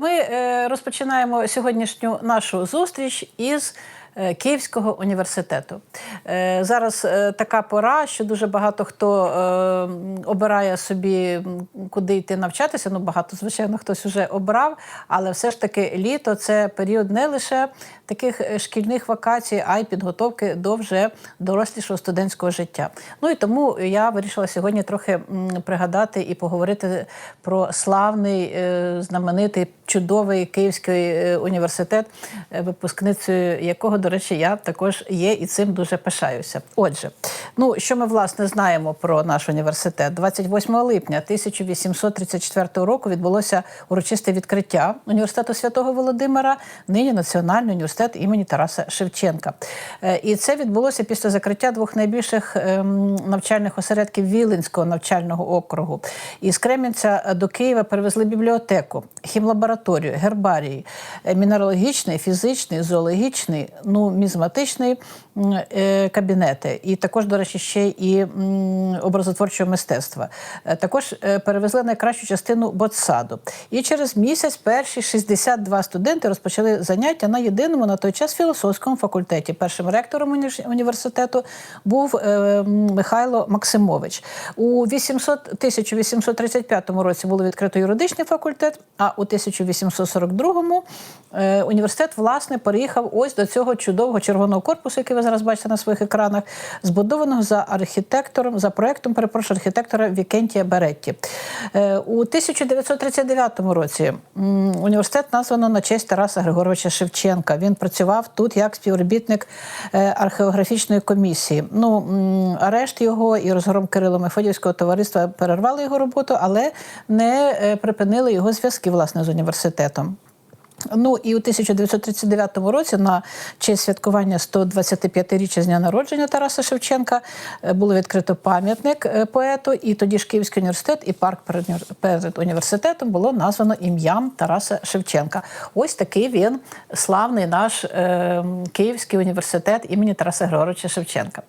Ми е, розпочинаємо сьогоднішню нашу зустріч із Київського університету. Е, Зараз е, така пора, що дуже багато хто е, обирає собі, куди йти навчатися. Ну, багато, звичайно, хтось вже обрав, але все ж таки літо це період не лише таких е, шкільних вакацій, а й підготовки до вже дорослішого студентського життя. Ну і тому я вирішила сьогодні трохи пригадати і поговорити про славний, е, знаменитий, чудовий Київський е, університет, е, випускницею якого, до речі, я також є і цим дуже пишаюся. Отже, ну що ми власне знаємо про наш університет? 28 липня 1834 року відбулося урочисте відкриття університету святого Володимира, нині Національний університет імені Тараса Шевченка. Е, І це відбулося після закриття двох найбільших ем, навчальних осередків Віленського навчального округу. Із Кремінця до Києва перевезли бібліотеку, хімлабораторію, гербарій, е, мінералогічний, фізичний, зоологічний, ну, мізматичний е, кабінети. І також, до речі, ще і образотворчого мистецтва. Е, Також е, перевезли найкращу частину ботсаду. І через місяць перші 62 студенти розпочали заняття на єдиному на той час філософському факультеті. Першим ректором університету був Михайло Максимович. У 800, 1835 році було відкрито юридичний факультет, а у 1842 е, університет власне переїхав ось до цього чудового червоного корпусу, який ви зараз бачите на своїх екранах, збудованого за архітектором, за проектом, перепрошую, архітектора Вікентія Беретті. Е, У 1939 році університет названо на честь Тараса Григоровича Шевченка. Він працював тут як співробітник е, археографічної комісії. Ну, арешт його і розгром Кирило Мефодівського товариства перервали його роботу, але не е, припинили його зв'язки власне з університетом. Ну і у 1939 році на честь святкування 125-річчя з дня народження Тараса Шевченка е, було відкрито пам'ятник е, поету, і тоді ж Київський університет і парк перед університетом було названо ім'ям Тараса Шевченка. Ось такий він славний наш е, Київський університет імені Тараса Григоровича Шевченка.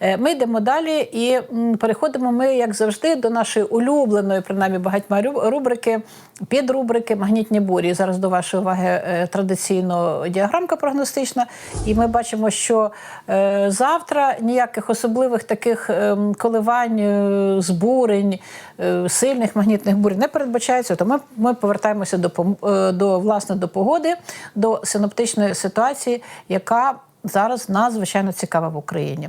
Е, Ми йдемо далі і переходимо ми, як завжди, до нашої улюбленої, принаймні багатьма рубрики, підрубрики Магнітні бурі. Зараз до вашої уваги е, традиційно діаграмка прогностична. І ми бачимо, що е, завтра ніяких особливих таких ем, коливань, е, збурень, сильних магнітних бурь не передбачається. То ми, ми повертаємося до, до, власне, до погоди, до синоптичної ситуації, яка Зараз надзвичайно цікава в Україні.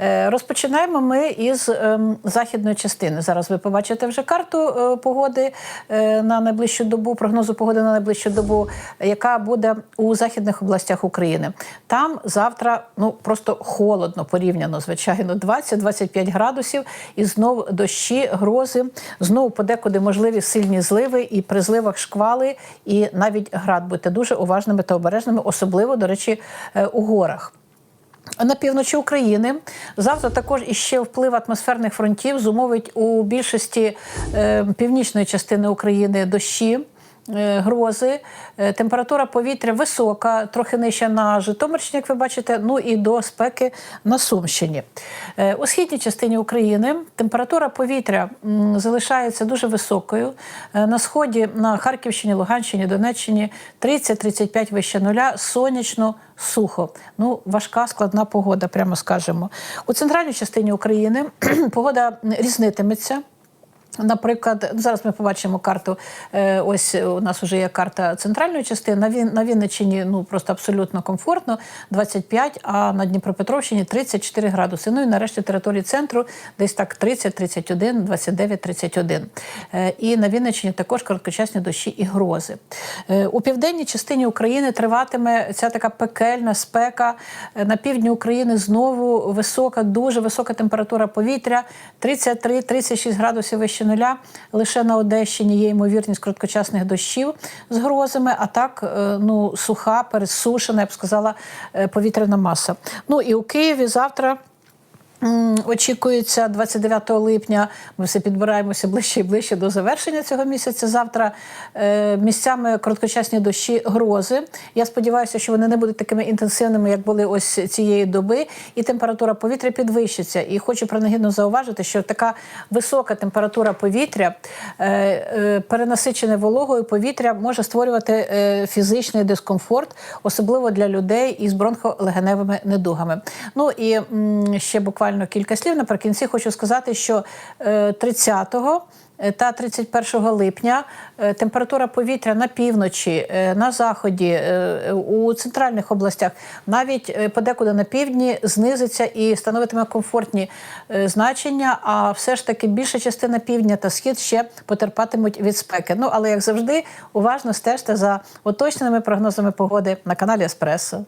Е, Розпочинаємо ми із ем, західної частини. Зараз ви побачите вже карту е, погоди е, на найближчу добу, прогнозу погоди на найближчу добу, яка буде у західних областях України. Там завтра ну просто холодно порівняно, звичайно, 20-25 градусів, і знов дощі, грози, знову подекуди можливі сильні зливи, і при зливах шквали, і навіть град. Будьте дуже уважними та обережними, особливо, до речі, у горах. На півночі України завтра також іще вплив атмосферних фронтів зумовить у більшості е, північної частини України дощі. Е, Грози, Е, температура повітря висока, трохи нижча на Житомирщині, як ви бачите, ну і до спеки на Сумщині. Е, У східній частині України температура повітря залишається дуже високою. На сході, на Харківщині, Луганщині, Донеччині 30-35 вище нуля, сонячно, сухо. Ну, важка складна погода, прямо скажемо. У центральній частині України погода різнитиметься. Наприклад, зараз ми побачимо карту. е, Ось у нас вже є карта центральної частини. На Він на Вінниччині ну просто абсолютно комфортно 25, а на Дніпропетровщині 34 градуси. Ну і нарешті території центру десь так 30, 31, 29, 31. Е, І на Вінниччині також короткочасні дощі і грози. Е, У південній частині України триватиме ця така пекельна спека. Е, На півдні України знову висока, дуже висока температура повітря 33-36 градусів вище нуля. Лише на Одещині є ймовірність короткочасних дощів з грозами, а так е, ну, суха, пересушена, я б сказала, е, повітряна маса. Ну і у Києві завтра. Очікується 29 липня. Ми все підбираємося ближче і ближче до завершення цього місяця. Завтра е, місцями короткочасні дощі, грози. Я сподіваюся, що вони не будуть такими інтенсивними, як були ось цієї доби, і температура повітря підвищиться. І хочу принагідно зауважити, що така висока температура повітря, е, е, перенасичене вологою повітря може створювати фізичний дискомфорт, особливо для людей із бронхолегеневими недугами. Ну і ще буквально кілька слів. Наприкінці хочу сказати, що е, 30-го та 31 липня е, температура повітря на півночі, е, на заході, е, у центральних областях, навіть е, подекуди на півдні, знизиться і становитиме комфортні е, значення. А все ж таки більша частина півдня та схід ще потерпатимуть від спеки. Ну але як завжди, уважно стежте за уточненими прогнозами погоди на каналі Еспресо.